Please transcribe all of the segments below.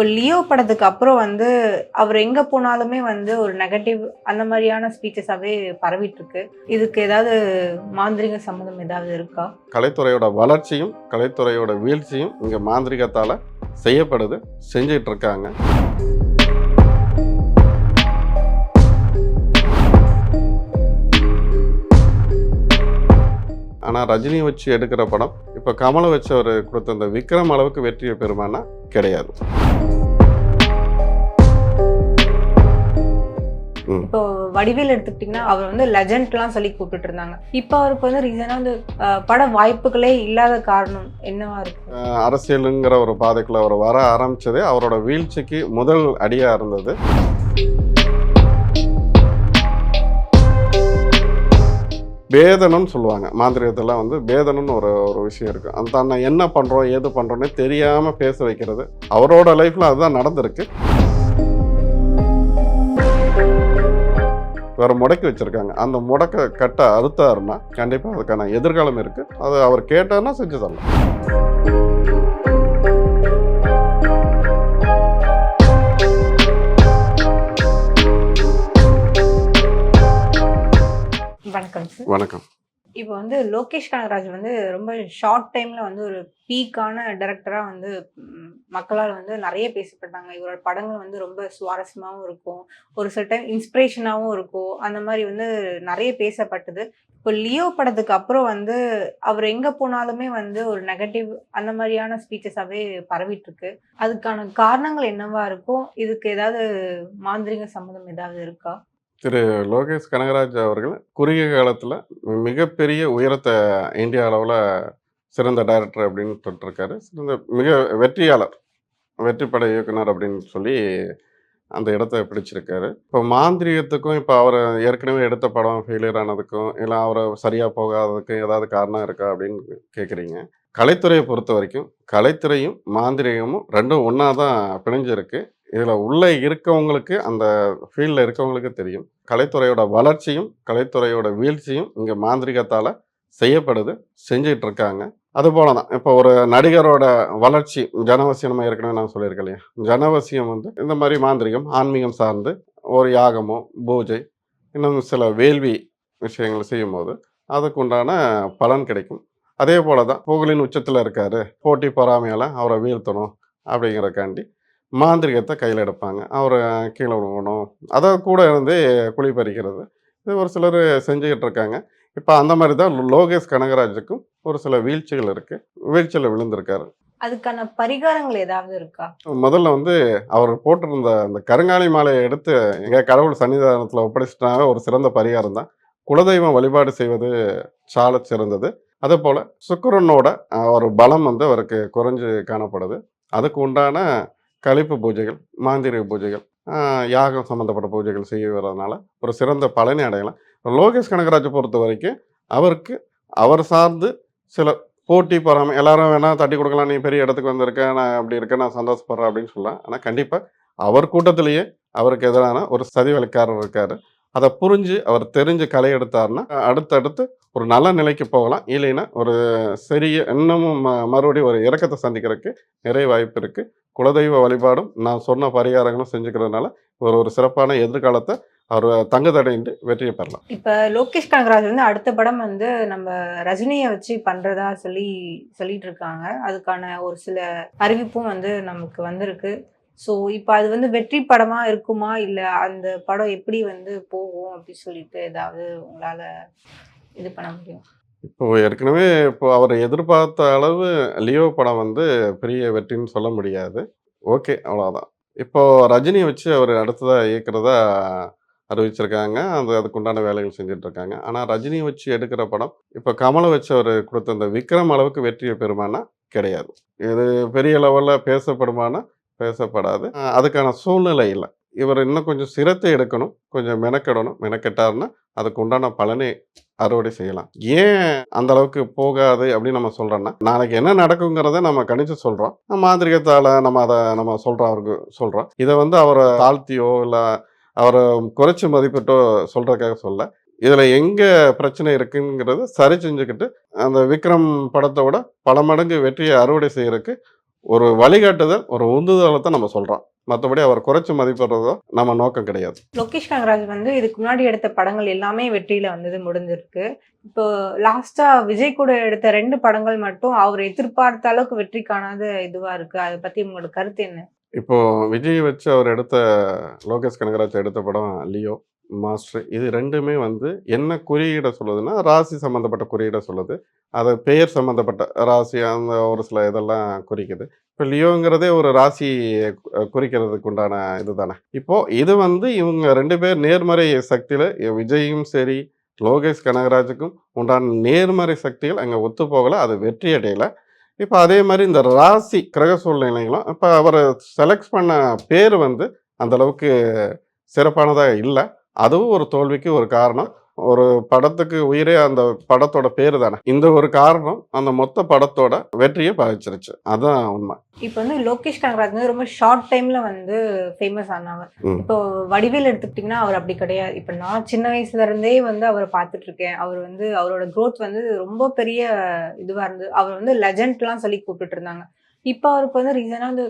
இப்போ லியோ படத்துக்கு அப்புறம் வந்து அவர் எங்க போனாலுமே வந்து ஒரு நெகட்டிவ் அந்த மாதிரியான ஸ்பீச்சஸாவே பரவிட்டு இருக்கு இதுக்கு ஏதாவது மாந்திரிக சம்மந்தம் ஏதாவது இருக்கா? கலைத்துறையோட வளர்ச்சியும் கலைத்துறையோட வீழ்ச்சியும் இங்கே மாந்திரிகத்தால் செய்யப்படுது செஞ்சுட்டு இருக்காங்க ஆனால் ரஜினி வச்சு எடுக்கிற படம் இப்போ கமலை வச்சு அவர் கொடுத்த அந்த விக்ரம் அளவுக்கு வெற்றியை பெறுமானா கிடையாது. இப்போ வடிவேல் எடுத்துக்கிட்டிங்கன்னா அவர் வந்து லெஜண்ட்லாம் சொல்லி கூப்பிட்டுட்டு இருந்தாங்க இப்போ அவருக்கு வந்து ரீசனாக வந்து பட வாய்ப்புகளே இல்லாத காரணம் என்னவா இருக்கு? அரசியலுங்கிற ஒரு பாதைக்குள்ள அவர் வர ஆரம்பிச்சதே அவரோட வீழ்ச்சிக்கு முதல் அடியாக இருந்தது. பேதனம் சொல்லுவாங்க. மாந்திரிகத்தெல்லாம் வந்து பேதனம்னு ஒரு ஒரு விஷயம் இருக்குது அந்த தன்னை என்ன பண்ணுறோம் ஏது பண்ணுறோன்னே தெரியாமல் பேச வைக்கிறது. அவரோட லைஃப்பில் அதுதான் நடந்திருக்கு. வேற முடக்கி வச்சிருக்காங்க. அந்த முடக்க கட்ட அறுத்தாருன்னா கண்டிப்பாக அதுக்கான எதிர்காலம் இருக்குது அது அவர் கேட்டார்னா செஞ்சு தரலாம். வணக்கம் வணக்கம். இப்போ வந்து லோகேஷ் கனகராஜ் வந்து ரொம்ப ஷார்ட் டைமில் வந்து ஒரு பீக்கான டேரக்டராக வந்து மக்களால் வந்து நிறைய பேசப்பட்டாங்க. இவரோட படங்கள் வந்து ரொம்ப சுவாரஸ்யமாகவும் இருக்கும். ஒரு சில டைம் இன்ஸ்பிரேஷனாகவும் இருக்கும். அந்த மாதிரி வந்து நிறைய பேசப்பட்டது. இப்போ லியோ படத்துக்கு அப்புறம் வந்து அவர் எங்கே போனாலுமே வந்து ஒரு நெகட்டிவ் அந்த மாதிரியான ஸ்பீச்சஸாகவே பரவிட்டுருக்கு. அதுக்கான காரணங்கள் என்னவா இருக்கும்? இதுக்கு ஏதாவது மாந்திரிக சம்மந்தம் ஏதாவது இருக்கா? திரு லோகேஷ் கனகராஜ் அவர்கள் குறுகிய காலத்தில் மிகப்பெரிய உயரத்தை இந்தியா அளவில் சிறந்த டைரக்டர் அப்படின்னு சொல்லிட்டுருக்காரு சிறந்த மிக வெற்றியாளர் வெற்றிப்பட இயக்குனர் அப்படின்னு சொல்லி அந்த இடத்த பிடிச்சிருக்காரு. இப்போ மாந்திரிகத்துக்கும் இப்போ அவர் ஏற்கனவே எடுத்த படம் ஃபெயிலியர் ஆனதுக்கும் இல்லை அவரை சரியாக போகாததுக்கும் ஏதாவது காரணம் இருக்கா அப்படின்னு கேட்குறீங்க கலைத்துறையை பொறுத்த வரைக்கும் கலைத்துறையும் மாந்திரிகமும் ரெண்டும் ஒன்றா தான் பிணைஞ்சிருக்கு. இதில் உள்ளே இருக்கவங்களுக்கு அந்த ஃபீல்டில் இருக்கவங்களுக்கு தெரியும். கலைத்துறையோட வளர்ச்சியும் கலைத்துறையோட வீழ்ச்சியும் இங்கே மாந்திரிகத்தால் செய்யப்படுது செஞ்சிகிட்டு இருக்காங்க அதுபோல தான் இப்போ ஒரு நடிகரோட வளர்ச்சி ஜனவசியமாக இருக்கணும்னு ஏற்கனவே நான் சொல்லியிருக்கேன் இல்லையா? ஜனவசியம் வந்து இந்த மாதிரி மாந்திரிகம் ஆன்மீகம் சார்ந்து ஒரு யாகமோ பூஜை இன்னும் சில வேள்வி விஷயங்கள் செய்யும்போது அதுக்கு உண்டான பலன் கிடைக்கும். அதே போல தான் புகழின் உச்சத்தில் இருக்காரு போட்டி பொறாமையால் அவரை வீழ்த்தணும் அப்படிங்கிறக்காண்டி மாந்திரிகத்தை கையில் எடுப்பாங்க. அவரை கீழே விடணும் அதை கூட இருந்து குழி பறிக்கிறது இது ஒரு சிலர் செஞ்சுக்கிட்டு இருக்காங்க. இப்போ அந்த மாதிரி தான் லோகேஷ் கனகராஜுக்கும் ஒரு சில வீழ்ச்சிகள் இருக்குது வீழ்ச்சியில் விழுந்திருக்காரு. அதுக்கான பரிகாரங்கள் ஏதாவது இருக்கா? முதல்ல வந்து அவர் போட்டிருந்த அந்த கருங்காலி மாலையை எடுத்து எங்கள் கடவுள் சன்னிதானத்தில் ஒப்படைச்சிட்டாவே ஒரு சிறந்த பரிகாரம் தான். குலதெய்வம் வழிபாடு செய்வது சால சிறந்தது. அதே போல் சுக்கிரனோட ஒரு பலம் வந்து அவருக்கு குறைஞ்சு காணப்படுது. அதுக்கு உண்டான கழிப்பு பூஜைகள் மாந்திரிக பூஜைகள் யாகம் சம்மந்தப்பட்ட பூஜைகள் செய்ய வர்றதுனால ஒரு சிறந்த பலனை அடையலாம். லோகேஷ் கனகராஜை பொறுத்த வரைக்கும் அவருக்கு அவர் சார்ந்து சில போட்டி பொறாமை எல்லாரும் வேணால் தட்டி கொடுக்கலாம் நீ பெரிய இடத்துக்கு வந்திருக்க நான் அப்படி இருக்கேன் நான் சந்தோஷப்படுறேன் அப்படின்னு சொல்லலாம். ஆனால் கண்டிப்பாக அவர் கூட்டத்திலேயே அவருக்கு எதிரான ஒரு சதி வழக்காரர் இருக்கார். அதை புரிஞ்சு அவர் தெரிஞ்சு களை எடுத்தாருன்னா அடுத்தடுத்து ஒரு நல்ல நிலைக்கு போகலாம். இல்லைன்னா ஒரு சரிய இன்னமும் ம- மறுபடியும் ஒரு இறக்கத்தை சந்திக்கிறதுக்கு நிறைய வாய்ப்பு இருக்கு. குலதெய்வ வழிபாடும் நான் சொன்ன பரிகாரங்களும் செஞ்சுக்கிறதுனால ஒரு ஒரு சிறப்பான எதிர்காலத்தை அவர் தங்க தடையின்றி வெற்றியை பெறலாம். இப்போ லோகேஷ் கனகராஜ் வந்து அடுத்த படம் வந்து நம்ம ரஜினியை வச்சு பண்ணுறதா சொல்லி சொல்லிட்டு இருக்காங்க. அதுக்கான ஒரு சில அறிவிப்பும் வந்து நமக்கு வந்திருக்கு. ஸோ இப்போ அது வந்து வெற்றி படமாக இருக்குமா? இல்லை அந்த படம் எப்படி வந்து போகும் அப்படி சொல்லிட்டு ஏதாவது உங்களால் இது பண்ண முடியும். இப்போ ஏற்கனவே இப்போ அவர் எதிர்பார்த்த அளவு லியோ படம் வந்து பெரிய வெற்றின்னு சொல்ல முடியாது. ஓகே அவ்வளோதான் இப்போ ரஜினியை வச்சு அவர் அடுத்ததாக இயக்குறதா அறிவிச்சிருக்காங்க. அது அதுக்குண்டான வேலைகள் செஞ்சுட்டு இருக்காங்க. ஆனால் ரஜினியை வச்சு எடுக்கிற படம் இப்போ கமலை வச்சு அவர் கொடுத்த அந்த விக்ரம் அளவுக்கு வெற்றியை பெறுமானா கிடையாது. இது பெரிய லெவலில் பேசப்படுமானா பேசப்படாது. அதுக்கான சூழ்நிலை இல்லை. இவர் இன்னும் கொஞ்சம் சிரத்தை எடுக்கணும் கொஞ்சம் மெனக்கெடணும் மெனக்கெட்டாருன்னா அதுக்கு உண்டான பலனை அறுவடை செய்யலாம். ஏன் அந்த அளவுக்கு போகாது அப்படின்னு நம்ம சொல்றோம்னா நாளைக்கு என்ன நடக்குங்கிறத நம்ம கணிச்சு சொல்றோம். மாந்திரிகத்தால நம்ம அதை நம்ம சொல்றோம் அவருக்கு சொல்றோம். இதை வந்து அவரை தாழ்த்தியோ இல்லை அவரை குறைச்சி மதிப்பிட்டோ சொல்றதுக்காக சொல்ல இதில் எங்கே பிரச்சனை இருக்குங்கிறது சரி செஞ்சுக்கிட்டு அந்த விக்ரம் படத்தை விட பல மடங்கு வெற்றியை அறுவடை செய்யறதுக்கு ஒரு வழிகாட்டுதல் ஒரு உந்துதலத்தை நம்ம சொல்கிறோம் மற்றபடி அவர் குறைச்சி மதிப்பிடுறதோ நம்ம நோக்கம் கிடையாது. லோகேஷ் கனகராஜ் வந்து இதுக்கு முன்னாடி எடுத்த படங்கள் எல்லாமே வெற்றியில வந்தது முடிஞ்சிருக்கு. இப்போ லாஸ்டா விஜய் கூட எடுத்த ரெண்டு படங்கள் மட்டும் அவர் எதிர்பார்த்த அளவுக்கு வெற்றி காணாத இதுவா இருக்கு. அதை பத்தி உங்களோட கருத்து என்ன? இப்போ விஜய் வச்சு அவர் எடுத்த லோகேஷ் கனகராஜ் எடுத்த படம் லியோ மாஸ்டர் இது ரெண்டுமே வந்து என்ன குறியீடை சொல்லுதுன்னா ராசி சம்மந்தப்பட்ட குறியீடை சொல்லுது. அது பெயர் சம்மந்தப்பட்ட ராசி அந்த ஒரு சில இதெல்லாம் குறிக்குது. இப்போ லியோங்கிறதே ஒரு ராசி குறிக்கிறதுக்கு உண்டான இது தானே இப்போ இது வந்து இவங்க ரெண்டு பேர் நேர்மறை சக்தியில் விஜயும் சரி லோகேஷ் கனகராஜுக்கும் உண்டான நேர்மறை சக்திகள் அங்கே ஒத்து போகலை அது வெற்றி அடையலை. இப்போ அதே மாதிரி இந்த ராசி கிரக சூழ்நிலைகளும் இப்போ அவரை செலக்ட் பண்ண பேர் வந்து அந்தளவுக்கு சிறப்பானதாக இல்லை. அதுவும் ஒரு தோல்விக்கு ஒரு காரணம். ஒரு படத்துக்கு உயிரே அந்த படத்தோட பேர் தானே. இந்த ஒரு காரணம் அந்த மொத்த படத்தோட வெற்றியை பாதிச்சிருச்சு அதான் உண்மை. இப்போ வந்து லோகேஷ் கனகராஜ் வந்து ரொம்ப ஷார்ட் டைம்ல வந்து ஃபேமஸ் ஆனவர். இப்போ வடிவேல் எடுத்துக்கிட்டிங்கன்னா அவர் அப்படி கிடையாது. இப்போ நான் சின்ன வயசுல இருந்தே வந்து அவரை பார்த்துட்டு இருக்கேன் அவர் வந்து அவரோட growth வந்து ரொம்ப பெரிய இதுவா இருந்தது அவர் வந்து லெஜண்ட்லாம் சொல்லி கூப்பிட்டுட்டு இருந்தாங்க இப்போ அவருக்கு வந்து ரீசனா வந்து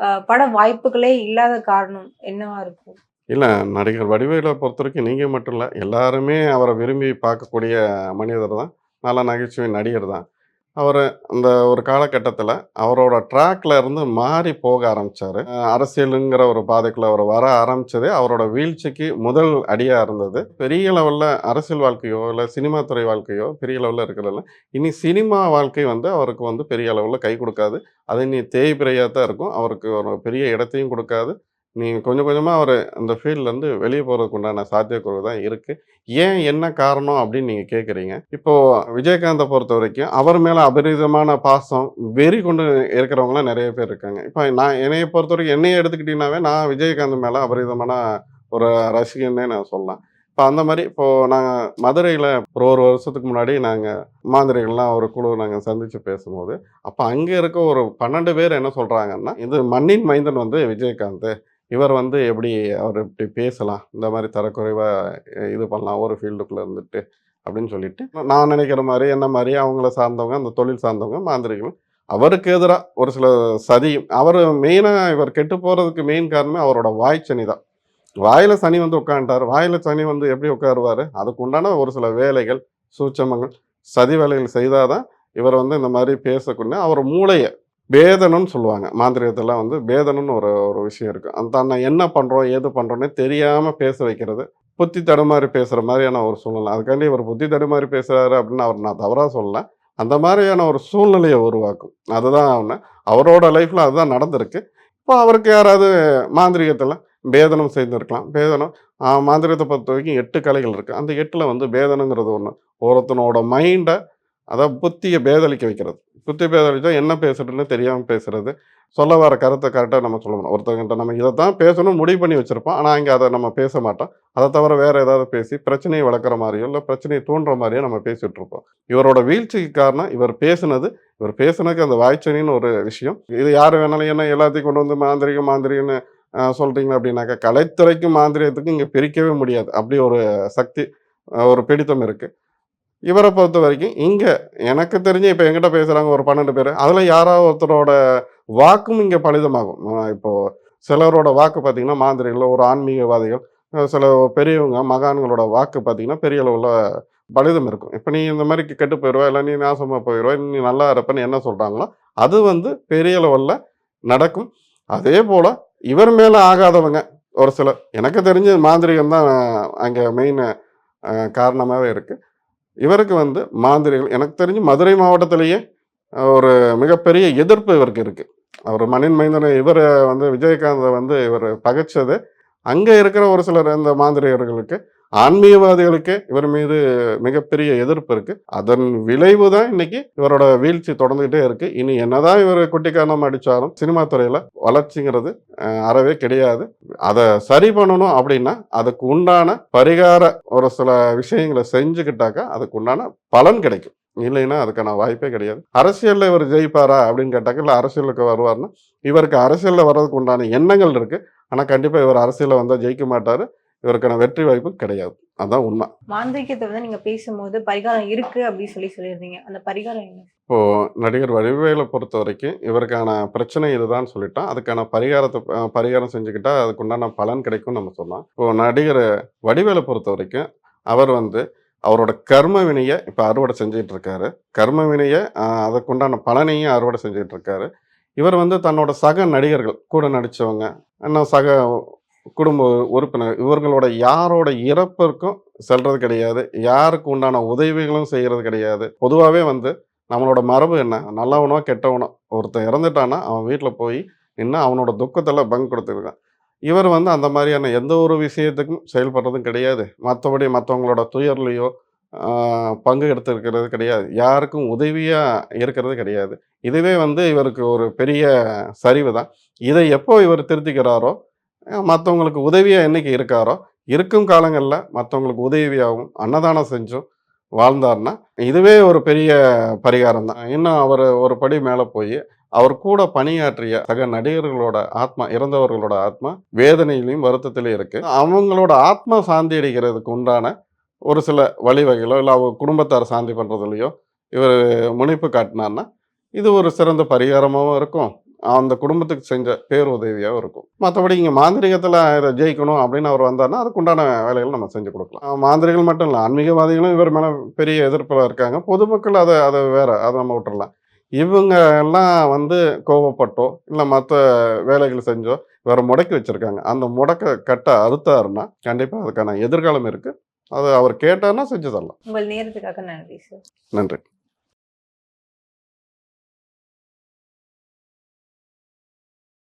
அஹ், பட வாய்ப்புகளே இல்லாத காரணம் என்னவா இருக்கும்? இல்லை நடிகர் வடிவேலை பொறுத்த வரைக்கும் நீங்கள் மட்டும் இல்லை எல்லாருமே அவரை விரும்பி பார்க்கக்கூடிய மனிதர் தான். நல்ல நகைச்சுவை நடிகர் தான். அவர் அந்த ஒரு காலகட்டத்தில் அவரோட ட்ராக்ல இருந்து மாறி போக ஆரம்பித்தார் அரசியலுங்கிற ஒரு பாதைக்குள்ள அவர் வர ஆரம்பித்ததே அவரோட வீழ்ச்சிக்கு முதல் அடியாக இருந்தது. பெரிய லெவலில் அரசியல் வாழ்க்கையோ இல்லை சினிமா துறை வாழ்க்கையோ பெரிய லெவலில் இருக்கிறதில்ல. இனி சினிமா வாழ்க்கை வந்து அவருக்கு வந்து பெரிய அளவில் கை கொடுக்காது. அது இனி தேய்பிரையாக தான் இருக்கும். அவருக்கு ஒரு பெரிய இடத்தையும் கொடுக்காது. நீங்கள் கொஞ்சம் கொஞ்சமாக அவர் அந்த ஃபீல்ட்லேருந்து வெளியே போகிறதுக்கு உண்டான சாத்தியக்கூறு தான் இருக்குது ஏன் என்ன காரணம் அப்படின்னு நீங்கள் கேட்குறீங்க இப்போது விஜயகாந்தை பொறுத்த வரைக்கும் அவர் மேலே அபரிதமான பாசம் வெறி கொண்டு இருக்கிறவங்களாம் நிறைய பேர் இருக்காங்க. இப்போ நான் என்னையை பொறுத்த வரைக்கும் என்னையை எடுத்துக்கிட்டிங்கனாவே நான் விஜயகாந்த் மேலே அபரிதமான ஒரு ரசிகன்னே நான் சொல்லலாம். இப்போ அந்த மாதிரி இப்போது நாங்கள் மதுரையில் ஒரு ஒரு வருஷத்துக்கு முன்னாடி நாங்கள் மாந்திரிகள்லாம் ஒரு குழு நாங்கள் சந்தித்து பேசும்போது அப்போ அங்கே இருக்க ஒரு பன்னெண்டு பேர் என்ன சொல்கிறாங்கன்னா இது மண்ணின் மைந்தன் வந்து விஜயகாந்த். இவர் வந்து எப்படி அவர் இப்படி பேசலாம்? இந்த மாதிரி தரக்குறைவாக இது பண்ணலாம் ஒரு ஃபீல்டுக்குள்ளே இருந்துட்டு அப்படின்னு சொல்லிட்டு நான் நினைக்கிற மாதிரி என்ன மாதிரி அவங்கள சார்ந்தவங்க அந்த தொழில் சார்ந்தவங்க மாந்திரிகள் அவருக்கு எதிராக ஒரு சில சதியும் அவர் மெயினாக இவர் கெட்டு போகிறதுக்கு மெயின் காரணமே அவரோட வாய் சனி தான். வாயில் சனி வந்து உட்காந்துட்டார் வாயில் சனி வந்து எப்படி உட்காருவார்? அதுக்கு உண்டான ஒரு சில வேலைகள் சூட்சமங்கள் சதி வேலைகள் செய்தால் தான் இவர் வந்து இந்த மாதிரி பேசக்கூடிய அவர் மூளையை பேதனம்னு சொல்லுவாங்க. மாந்திரிகத்தில் வந்து பேதனம்னு ஒரு ஒரு விஷயம் இருக்குது அந்த தன்னை என்ன பண்ணுறோம் ஏது பண்ணுறோன்னே தெரியாமல் பேச வைக்கிறது. புத்தி தடுமாறி பேசுகிற மாதிரியான ஒரு சூழ்நிலை. அதுக்காண்டி இவர் புத்தி தடுமாறி பேசுகிறாரு அப்படின்னு அவர் நான் தவறாக சொல்லலை. அந்த மாதிரியான ஒரு சூழ்நிலையை உருவாக்கும். அதுதான் ஒன்று அவரோட லைஃப்பில் அதுதான் நடந்திருக்கு. இப்போ அவருக்கு யாராவது மாந்திரிகத்தில் பேதனம் செய்திருக்கலாம். பேதனம் மாந்திரிகத்தை பொறுத்த வரைக்கும் எட்டு கலைகள் இருக்குது அந்த எட்டில் வந்து பேதனங்கிறது ஒன்று ஒருத்தனோட மைண்டை அதான் புத்தியை பேதளிக்க வைக்கிறது. புத்தி பேதலிச்சா என்ன பேசுறதுன்னு தெரியாமல் பேசுறது. சொல்ல வர கருத்தை கரெக்டாக நம்ம சொல்லணும் ஒருத்தவங்கிட்ட நம்ம இதை தான் பேசணும் முடிவு பண்ணி வச்சுருப்போம். ஆனால் இங்கே அதை நம்ம பேச மாட்டோம். அதை தவிர வேறு ஏதாவது பேசி பிரச்சனையை வளர்க்குற மாதிரியோ இல்லை பிரச்சனையை தூண்டுற மாதிரியோ நம்ம பேசிகிட்டு இருப்போம். இவரோட வீழ்ச்சிக்கு காரணம் இவர் பேசுனது இவர் பேசுனதுக்கு அந்த வாய்ச்சனின்னு ஒரு விஷயம். இது யார் வேணாலும் என்ன எல்லாத்தையும் கொண்டு வந்து மாந்திரிகம் மாந்திரிகன்னு சொல்கிறீங்க அப்படின்னாக்கா கலைத்துறைக்கும் மாந்திரியத்துக்கும் இங்கே பிரிக்கவே முடியாது. அப்படி ஒரு சக்தி ஒரு பிடித்தம் இருக்குது இவரை பொறுத்த வரைக்கும் இங்கே எனக்கு தெரிஞ்சு இப்போ எங்கிட்ட பேசுகிறாங்க ஒரு பன்னெண்டு பேர். அதில் யாராவது ஒருத்தரோட வாக்கும் இங்கே பலிதமாகும். இப்போது சிலரோட வாக்கு பார்த்தீங்கன்னா மாந்திரிகள் ஒரு ஆன்மீகவாதிகள் சில பெரியவங்க மகான்களோட வாக்கு பார்த்தீங்கன்னா பெரிய அளவில் பலிதம் இருக்கும். இப்போ நீ இந்த மாதிரி கெட்டு போயிடுவா இல்லை நீ நாசமாக போயிடுவா நீ நல்லா இருப்பேன்னு என்ன சொல்கிறாங்களோ அது வந்து பெரிய லெவலில் நடக்கும். அதே போல் இவர் மேலே ஆகாதவங்க ஒரு சிலர். எனக்கு தெரிஞ்ச மாந்திரிகம் தான் அங்கே மெயின் காரணமாகவே இருக்குது இவருக்கு வந்து மாந்திரிகள் எனக்கு தெரிஞ்சு மதுரை மாவட்டத்திலேயே ஒரு மிகப்பெரிய எதிர்ப்பு இவருக்கு இருக்குது அவர் மணின் மைந்தனை இவரை வந்து விஜயகாந்தை வந்து இவர் பகைச்சது. அங்கே இருக்கிற ஒரு சிலர் இந்த மாந்திரிகர்களுக்கு ஆன்மீகவாதிகளுக்கே இவர் மீது மிகப்பெரிய எதிர்ப்பு இருக்கு. அதன் விளைவு தான் இன்னைக்கு இவரோட வீழ்ச்சி தொடர்ந்துகிட்டே இருக்கு. இனி என்னதான் இவர் குட்டிக்காரணம் அடிச்சாலும் சினிமா துறையில வளர்ச்சிங்கிறது அறவே கிடையாது. அதை சரி பண்ணணும் அப்படின்னா அதுக்கு உண்டான பரிகார ஒரு சில விஷயங்களை செஞ்சுக்கிட்டாக்கா அதுக்கு உண்டான பலன் கிடைக்கும். இல்லைன்னா அதுக்கான வாய்ப்பே கிடையாது. அரசியலில் இவர் ஜெயிப்பாரா அப்படின்னு கேட்டாக்க இல்லை அரசியலுக்கு வருவார்னா இவருக்கு அரசியலில் வர்றதுக்கு உண்டான எண்ணங்கள் இருக்குது ஆனால் கண்டிப்பாக இவர் அரசியலில் வந்தால் ஜெயிக்க மாட்டார். இவருக்கான வெற்றி வாய்ப்பு கிடையாது. அதான் உண்மை. மாந்திரிகத்தை வந்து நீங்க பேசும்போது பரிகாரம் இருக்கு அப்படின்னு சொல்லி சொல்லியிருந்தீங்க. அந்த பரிகாரம் என்ன? இப்போ நடிகர் வடிவேலை பொறுத்த வரைக்கும் இவருக்கான பிரச்சனை இதுதான் சொல்லிட்டோம் அதுக்கான பரிகாரத்தை பரிகாரம் செஞ்சுக்கிட்டா அதுக்குண்டான பலன் கிடைக்கும் நம்ம சொல்லலாம். இப்போ நடிகர் வடிவேலை பொறுத்த வரைக்கும் அவர் வந்து அவரோட கர்ம வினையை இப்போ அறுவடை செஞ்சுட்டு இருக்காரு கர்ம வினையை அதுக்குண்டான பலனையும் அறுவடை செஞ்சுட்டு இருக்காரு இவர் வந்து தன்னோட சக நடிகர்கள் கூட நடிச்சவங்க இன்னும் சக குடும்ப உறுப்பினர் இவர்களோட யாரோட இறப்பிற்கும் செல்றது கிடையாது. யாருக்கு உண்டான உதவிகளும் செய்கிறது கிடையாது. பொதுவாகவே வந்து நம்மளோட மரபு என்ன? நல்லவனோ கெட்டவனோ ஒருத்தன் இறந்துட்டானா அவன் வீட்டில் போய் நின்று அவனோட துக்கத்தில் பங்கு கொடுத்துருக்கான். இவர் வந்து அந்த மாதிரியான எந்த ஒரு விஷயத்துக்கும் செயல்படுறதும் கிடையாது. மற்றபடி மற்றவங்களோட துயர்லையோ பங்கு எடுத்துருக்கிறது கிடையாது. யாருக்கும் உதவியாக இருக்கிறது கிடையாது. இதுவே வந்து இவருக்கு ஒரு பெரிய சரிவு தான் இதை எப்போ இவர் திருத்திக்கிறாரோ மற்றவங்களுக்கு உதவியாக என்னைக்கு இருக்காரோ இருக்கும் காலங்களில் மற்றவங்களுக்கு உதவியாகவும் அன்னதானம் செஞ்சும் வாழ்ந்தார்னா இதுவே ஒரு பெரிய பரிகாரம் தான். இன்னும் அவர் ஒரு படி மேலே போய் அவர் கூட பணியாற்றிய சக நடிகர்களோட ஆத்மா இறந்தவர்களோட ஆத்மா வேதனையிலையும் வருத்தத்திலையும் இருக்கு. அவங்களோட ஆத்மா சாந்தி அடிக்கிறதுக்கு உண்டான ஒரு சில வழிவகைகளோ இல்லை அவங்க குடும்பத்தார் சாந்தி பண்ணுறதுலையோ இவர் முனைப்பு காட்டினார்னா இது ஒரு சிறந்த பரிகாரமாகவும் இருக்கும். அந்த குடும்பத்துக்கு செஞ்ச பேருதவியாகவும் இருக்கும். மற்றபடி இங்கே மாந்திரிகத்தில் இதை ஜெயிக்கணும் அப்படின்னு அவர் வந்தார்னா அதுக்குண்டான வேலைகள் நம்ம செஞ்சு கொடுக்கலாம். மாந்திரிகள் மட்டும் இல்லை ஆன்மீகவாதிகளும் இவர் மேலே பெரிய எதிர்ப்பில் இருக்காங்க. பொதுமக்கள் அதை அதை வேற அதை நம்ம விட்டுறலாம். இவங்க எல்லாம் வந்து கோவப்பட்டோ இல்லை மற்ற வேலைகள் செஞ்சோ இவரை முடக்கி வச்சிருக்காங்க. அந்த முடக்க கட்ட அறுத்தாருன்னா கண்டிப்பாக அதுக்கான எதிர்காலம் இருக்குது அது அவர் கேட்டார்னா செஞ்சு தரலாம். உங்கள் நேரத்துக்காக நன்றி சார். நன்றி.